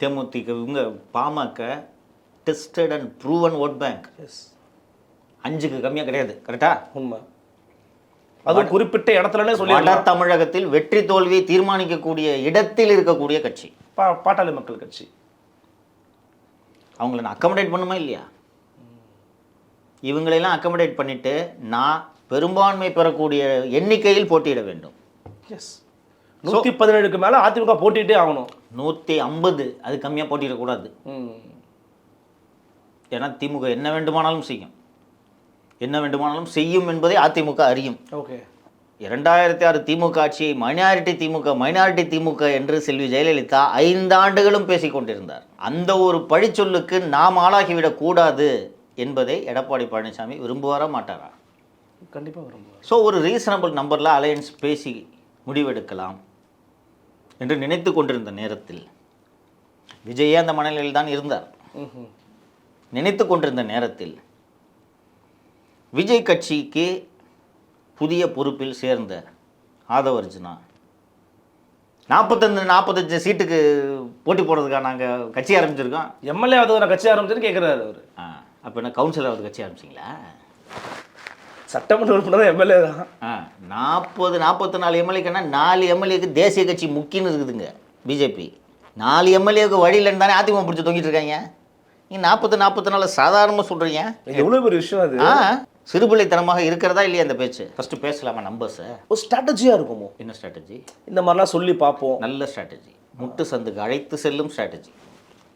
தேமுதிக இவங்க PMK tested and proven vote bank S அஞ்சுக்கு கம்மியாக கிடையாது கரெக்டா உண்மை. அதுவும் குறிப்பிட்ட இடத்துலனே சொல்லி வட தமிழகத்தில் வெற்றி தோல்வியை தீர்மானிக்கக்கூடிய இடத்தில் இருக்கக்கூடிய கட்சி. பா பாட்டாளி மக்கள் கட்சி. அவங்கள நான் அக்கமடேட் பண்ணுமா இல்லையா? இவங்களெல்லாம் அக்கமடேட் பண்ணிட்டு நான் பெரும்பான்மை பெறக்கூடிய எண்ணிக்கையில் போட்டியிட வேண்டும். எஸ் நூற்றி பதினேழுக்கு மேலே அதிமுக போட்டிட்டே ஆகணும். நூற்றி ஐம்பது அது கம்மியாக போட்டியிடக்கூடாது ம். ஏன்னா திமுக என்ன வேண்டுமானாலும் செய்யும். என்ன வேண்டுமானாலும் செய்யும் என்பதை அதிமுக அறியும். ஓகே. இரண்டாயிரத்தி ஆறு திமுக ஆட்சியை மைனாரிட்டி திமுக மைனாரிட்டி திமுக என்று செல்வி ஜெயலலிதா ஐந்தாண்டுகளும் பேசிக் கொண்டிருந்தார். அந்த ஒரு பழிச்சொல்லுக்கு நாம் ஆளாகிவிடக் கூடாது என்பதை எடப்பாடி பழனிசாமி விரும்புவாரா மாட்டாரா? கண்டிப்பாக விரும்புவார். ஸோ ஒரு ரீசனபிள் நம்பரில் அலையன்ஸ் பேசி முடிவெடுக்கலாம். என்று நினைத்து கொண்டிருந்த நேரத்தில் விஜயே அந்த மனநிலையில் தான் இருந்தார். நினைத்து கொண்டிருந்த நேரத்தில் விஜய் கட்சிக்கு புதிய பொறுப்பில் சேர்ந்த ஆதவர்ஜுனா நாற்பத்தஞ்சு நாற்பத்தஞ்சு சீட்டுக்கு போட்டி போடுறதுக்காக நாங்கள் கட்சி ஆரம்பிச்சிருக்கோம். எம்எல்ஏ ஆகுது நான் கட்சி ஆரம்பிச்சுன்னு கேட்குறாரு அவர். ஆ அப்போ என்ன கவுன்சிலர் கட்சி ஆரம்பிச்சிங்களா? சட்டமன்ற உறுப்பினர் எம்எல்ஏ தான். நாற்பது நாற்பத்தி நாலு எம்எல்ஏக்குன்னா நாலு எம்எல்ஏக்கு தேசிய கட்சி முக்கியன்னு இருக்குதுங்க பிஜேபி நாலு எம்எல்ஏக்கு வழி இல்லைன்னு தானே அதிமுக பிடிச்சி தொங்கிட்டு இருக்காங்க. நீங்கள் நாற்பது நாற்பத்தி நாலு சாதாரணமாக சொல்கிறீங்க எவ்வளோ பெரிய விஷயம் அது? ஆ சிறுபிள்ளைத்தனமாக இருக்கிறதா இல்லையா அந்த பேச்சு? ஃபஸ்ட்டு பேசலாமா நம்பர்ஸை ஒரு ஸ்ட்ராட்டஜியாக இருக்குமோ? என்ன ஸ்ட்ராட்டஜி இந்த மாதிரிலாம் சொல்லி பார்ப்போம். நல்ல ஸ்ட்ராட்டஜி முட்டு சந்துக்கு அழைத்து செல்லும் ஸ்ட்ராட்டஜி